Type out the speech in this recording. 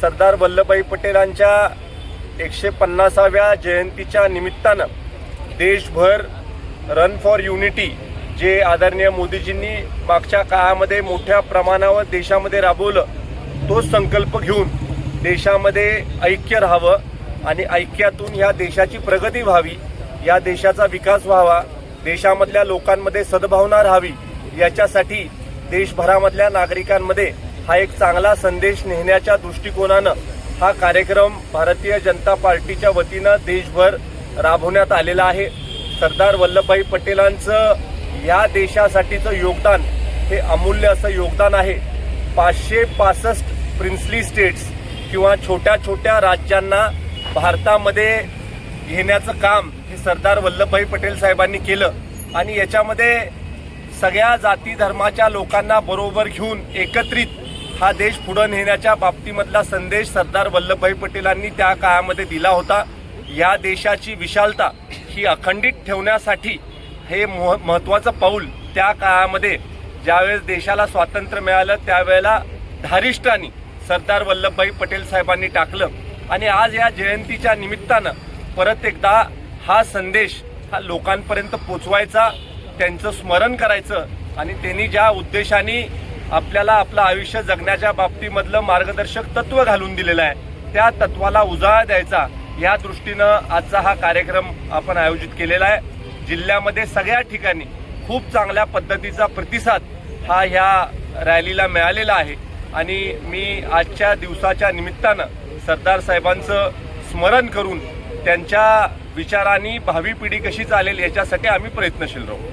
सरदार वल्लभभाई पटेलांच्या एकशे पन्नासाव्या जयंतीच्या निमित्तानं देशभर रन फॉर युनिटी जे आदरणीय मोदीजींनी मागच्या काळामध्ये मोठ्या प्रमाणावर देशामध्ये राबवलं तो संकल्प घेऊन देशामध्ये ऐक्य राहावं आणि ऐक्यातून ह्या देशाची प्रगती व्हावी या देशाचा विकास व्हावा देशामधल्या लोकांमध्ये सद्भावना राहावी याच्यासाठी देशभरामधल्या नागरिकांमध्ये हा एक चांगला संदेश नेण्याच्या दृष्टिकोनानं हा कार्यक्रम भारतीय जनता पार्टीच्या वतीनं देशभर राबवण्यात आलेला आहे. सरदार वल्लभभाई पटेलांचं या देशासाठीचं योगदान हे अमूल्य असं योगदान आहे. पाचशे पासष्ट प्रिन्सली स्टेट्स किंवा छोट्या छोट्या राज्यांना भारतामध्ये घेण्याचं काम हे सरदार वल्लभभाई पटेल साहेबांनी केलं. आणि याच्यामध्ये सगळ्या जाती धर्माच्या लोकांना बरोबर घेऊन एकत्रित हा देश पुढं नेण्याच्या बाबतीमधला संदेश सरदार वल्लभभाई पटेलांनी त्या काळामध्ये दिला होता. या देशाची विशालता ही अखंडित ठेवण्यासाठी हे मह महत्त्वाचं पाऊल त्या काळामध्ये ज्यावेळेस देशाला स्वातंत्र्य मिळालं त्यावेळेला धारिष्ठानी सरदार वल्लभभाई पटेल साहेबांनी टाकलं. आणि आज या जयंतीच्या निमित्तानं परत एकदा हा संदेश हा लोकांपर्यंत पोचवायचा त्यांचं स्मरण करायचं आणि त्यांनी ज्या उद्देशाने आपल्याला आपलं आयुष्य जगण्याच्या बाबतीमधलं मार्गदर्शक तत्व घालून दिलेलं आहे. त्या तत्वाला उजाळा द्यायचा या दृष्टीनं आजचा हा कार्यक्रम आपण आयोजित केलेला आहे. जिल्ह्यामध्ये सगळ्या ठिकाणी खूप चांगल्या पद्धतीचा प्रतिसाद हा ह्या रॅलीला मिळालेला आहे. आणि मी आजच्या दिवसाच्या निमित्तानं सरदार साहेबांचं स्मरण करून त्यांच्या विचारांनी भावी पिढी कशी चालेल याच्यासाठी आम्ही प्रयत्नशील राहू.